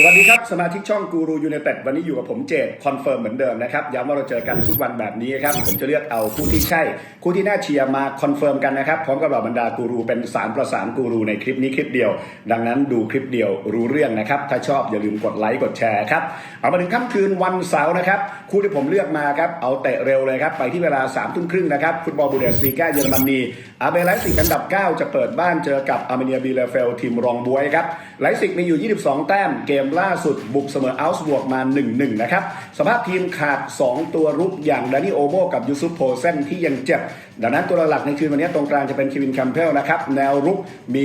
สวัสดีครับ สมาชิกช่องกูรูยูเนเต็ดวันนี้อยู่กับผมเจดคอนเฟิร์มเหมือนเดิมนะครับย้ำว่าเราเจอกันทุกวันแบบนี้ครับ ผมจะเลือกเอาคู่ที่ใช่ คู่ที่น่าเชียร์มาคอนเฟิร์มกันนะครับพร้อมกับเหล่าบรรดากูรูเป็นสารประสานกูรูในคลิปนี้คลิปเดียว ดังนั้นดูคลิปเดียวรู้เรื่องนะครับ ถ้าชอบอย่าลืมกดไลค์กดแชร์ครับ เอามาถึงค่ำคืนวันเสาร์นะครับคู่ที่ผมเลือกมาครับเอาเตะเร็วเลยครับไปที่เวลา3ามทุ่มครึ่งนะครับฟุตบอลบูเดสลีกาเยอรมนีอาเบไลซิกอันดับ 9 จะเปิดบ้านเจอกับอาร์เมเนียบีเลเฟลทีมรองบวยครับไลซิกมีอยู่ 22 แต้มเกมล่าสุดบุกเสมออัลส์บวกมา 1-1 นะครับ สภาพทีมขาด 2 ตัวรุกอย่างดานิโอโบกับยูซุปโพเซนที่ยังเจ็บ ดังนั้นตัวหลักในคืนวันนี้ตรงกลางจะเป็นคิวินคัมเพลนะครับ แนวรุกมี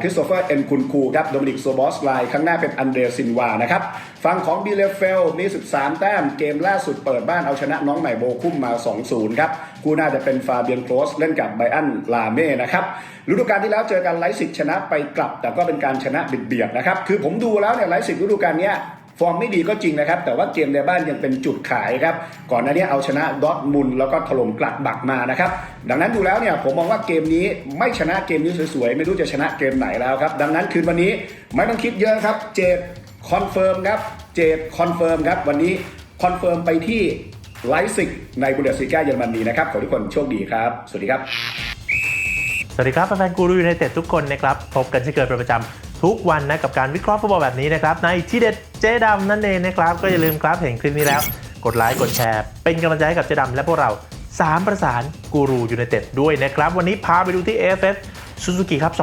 คริสโตเฟอร์เอ็นคุนคูครับโดมินิกโซบอสไลข้างหน้าเป็นอันเดรซินวานะครับฝั่งของบีเลเฟลมี 13 แต้มเกมล่าสุดเปิดบ้านเอาชนะน้องใหม่โบคุ้มมา 2-0 ครับกูน่าจะเป็นฟาเบียนโคลสเล่นกับไบอันลาเม่นะครับฤดูกาลที่แล้วเจอกันไลซิกชนะไปกลับ แต่ก็เป็นการชนะบิดเบียดนะครับคือผมดูแล้วเนี่ยไลซิกฤดูกาลเนี้ย ฟอร์มไม่ดีก็จริงนะครับ แต่ว่าเกมในบ้านยังเป็นจุดขายครับ ก่อนหน้านี้เอาชนะดอทมุนแล้วก็ถล่มกลัดบักมานะครับ ดังนั้นดูแล้วเนี่ยผมมองว่าเกมนี้ไม่ชนะเกมนี้สวยๆ ไม่รู้จะชนะเกมไหนแล้วครับ ดังนั้นคืนวันนี้ไม่ต้องคิดเยอะครับ เจดคอนเฟิร์มครับ เจดคอนเฟิร์มครับ วันนี้คอนเฟิร์มไปที่ไลซิกในบุนเดสลีกาเยอรมนีนะครับ ขอทุกคนโชคดีครับ สวัสดีครับ สวัสดีครับแฟนกูรูยูไนเต็ดทุกคนนะครับ พบกันเช่นเคยเป็นประจำ ทุกวันนะกับการวิเคราะห์ฟุตบอลแบบนี้นะครับในที่เด็ดเจ๊ดำนั่นเองนะครับก็อย่าลืมครับเห็นคลิปนี้แล้ว กดไลค์กดแชร์ เป็นกำลังใจให้กับเจ๊ดำและพวกเรา3ประสานกูรูยูไนเต็ดด้วยนะครับ วันนี้พาไปดูที่ AFF ซูซูกิครับ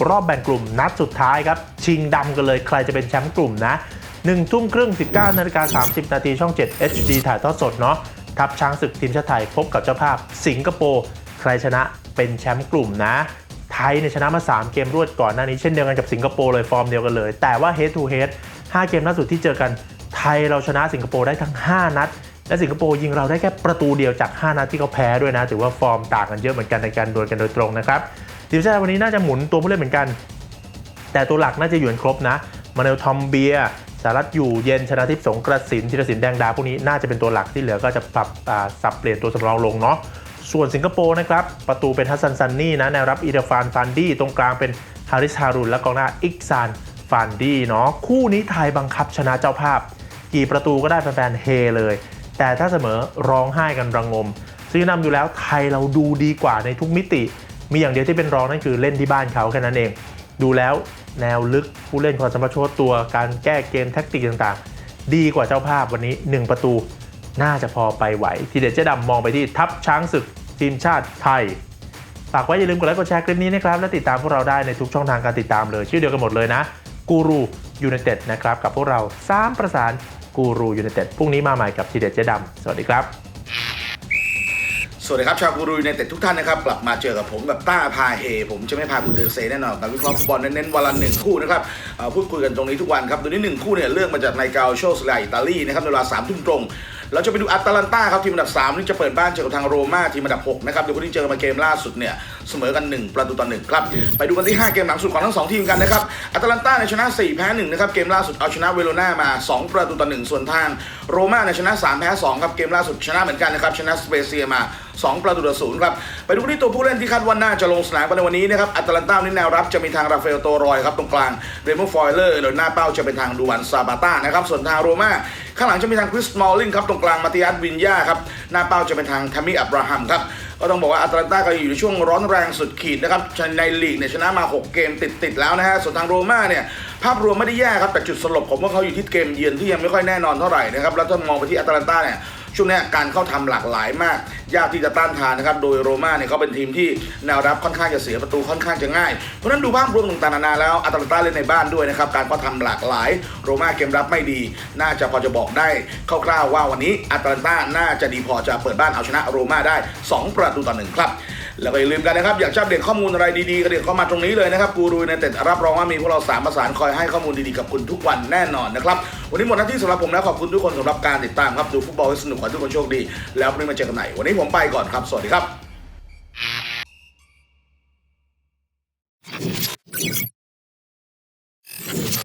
2020 รอบแบ่งกลุ่มนัดสุดท้ายครับ ชิงดำกันเลยใครจะเป็นแชมป์กลุ่มนะ1ทุ่มครึ่ง 19นาฬิกา30 นาทีช่อง 7 HD ถ่ายทอดสดเนาะทัพช้างศึกทีมชาติไทยพบกับเจ้าภาพสิงคโปร์ ใครชนะเป็นแชมป์กลุ่มนะ ไทยเนี่ยชนะมา 3 เกมรวดก่อนหน้านี้เช่นเดียวกันกับสิงคโปร์เลยฟอร์มเดียวกันเลย แต่ว่า head to head 5 เกมล่าสุดที่เจอกันไทยเราชนะสิงคโปร์ได้ทั้ง 5 นัด และสิงคโปร์ยิงเราได้แค่ประตูเดียวจาก 5 นัดที่เขาแพ้ด้วยนะถือว่าฟอร์มต่างกันเยอะเหมือนกันในการดวลกันโดยตรงนะครับทีมชาติวันนี้น่าจะหมุนตัวผู้เล่นเหมือนกัน แต่ตัวหลักน่าจะอยู่ครบนะมาเนลทอมเบียร์สารัตอยู่เย็นชนะทิพย์สงกระสินธีรศิลป์แดงดาพวกนี้น่าจะเป็นตัวหลักที่เหลือก็จะปรับสับเปลี่ยนตัวสำรองลงเนาะ ส่วนสิงคโปร์นะครับ ประตูเป็นฮัสซันซันนี่นะแนวรับอีเดฟานฟานดี้ตรงกลางเป็นฮาริสฮารุนและกองหน้าอิกซานฟานดี้เนาะคู่นี้ไทยบังคับชนะเจ้าภาพ กี่ประตูก็ได้แฟนๆเฮเลย แต่ถ้าเสมอร้องไห้กันระงมซึ่งนำอยู่แล้วไทยเราดูดีกว่าในทุกมิติ มีอย่างเดียวที่เป็นรองนั่นคือเล่นที่บ้านเขาแค่นั้นเอง ดูแล้วแนวลึกผู้เล่นความสามารถโชว์ตัวการแก้เกมแท็กติกต่างๆ ดีกว่าเจ้าภาพวันนี้ 1 ประตู น่าจะพอไปไหว ทีเด็ดเจ๊ดำมองไปที่ทัพช้างศึกทีมชาติไทย ฝากไว้อย่าลืมกดไลค์กดแชร์คลิปนี้นะครับ และติดตามพวกเราได้ในทุกช่องทางการติดตามเลย ชื่อเดียวกันหมดเลยนะกูรูยูไนเต็ดนะครับ กับพวกเรา3ประสานกูรูยูไนเต็ดพรุ่งนี้มาใหม่กับทีเด็ดเจ๊ดำสวัสดีครับ สวัสดีครับ ชาวกูรูในเต็ดทุกท่านนะครับ กลับมาเจอกับผมแบบต้าพาเฮ ผมจะไม่พาคุณเดินเซแน่นอนการวิเคราะห์ฟุตบอลเน้นๆวันละหนึ่งคู่นะครับเอ่อพูดคุยกันตรงนี้ทุกวันครับโดยนี้หนึ่งคู่เนี่ยเลือกมาจากในกาโชสไลอิตาลีนะครับในเวลาสามทุ่มตรง เราจะไปดูอัตแลนตาครับทีมอันดับ3นี่จะเปิดบ้านเจอกับทางโรม่าทีมอันดับ6นะครับเดี๋ยวคนที่เจอมาเกมล่าสุดเนี่ยเสมอกัน 1 ประตูต่อ1ครับไปดูกันที่ 5 เกมหลังสุดของทั้ง 2 ทีมกันนะครับอัตแลนตาในชนะ 4 แพ้1นะครับเกมล่าสุดเอาชนะเวโรนามา 2 ประตูต่อ1ส่วนทางโรม่าในชนะ 3 แพ้2ครับเกมล่าสุดชนะเหมือนกันนะครับชนะสเปเซียมา 2 ประตูต่อศูนย์ครับไปดูที่ตัวผู้เล่นที่คาดว่าน่าจะลงสนามในวันนี้นะครับอัตแลนตาในแนวรับจะมีทางราฟาเอลโตรอยครับตรงกลางเรโมฟอยเลอร์โดยหน้าเป้าจะเป็นทางดูวันซาบาต้านะครับส่วนทางโรม่าข้างหลังจะมีทางคริสมอลลิงครับตรงกลางมาติอัสวินยาครับหน้าเป้าจะเป็นทางทามิอับราฮัมครับก็ต้องบอกว่าอัตแลนตาก็อยู่ในช่วงร้อนแรงสุดขีดนะครับในลีกเนี่ยชนะมา 6 เกมติดๆแล้วนะฮะส่วนทางโรม่าเนี่ยภาพรวมไม่ได้แย่ครับแต่จุดสลบผมว่าเขาอยู่ที่เกมเยือนที่ยังไม่ค่อยแน่นอนเท่าไหร่นะครับแล้วถ้ามองไปที่อัตแลนตาเนี่ย ช่วงนี้การเข้าทำหลากหลายมาก ยากที่จะต้านทานนะครับ โดยโรม่าเนี่ยเขาเป็นทีมที่แนวรับค่อนข้างจะเสียประตูค่อนข้างจะง่าย เพราะฉะนั้นดูภาพรวมต่างๆนานาแล้วอัตแลนตาเล่นในบ้านด้วยนะครับ การเข้าทำหลากหลาย โรม่าเกมรับไม่ดี น่าจะพอจะบอกได้คร่าวๆว่าวันนี้อัตแลนตาน่าจะดีพอจะเปิดบ้านเอาชนะโรม่าได้ 2 ประตูต่อหนึ่งครับ แล้วก็อย่าลืมกันนะครับ อยากจะอัปเด็กข้อมูลอะไรดีๆก็เด็กเข้ามาตรงนี้เลยนะครับกูรูในเต็ดรับรองว่ามีพวกเราสามประสานคอยให้ข้อมูลดีๆกับคุณทุกวันแน่นอนนะครับ วันนี้หมดหน้าที่สำหรับผมแล้วขอบคุณทุกคนสำหรับการติดตามครับดูฟุตบอลให้สนุกขอให้ทุกคนโชคดี แล้วพรุ่งนี้มาเจอกันใหม่วันนี้ผมไปก่อนครับ สวัสดีครับ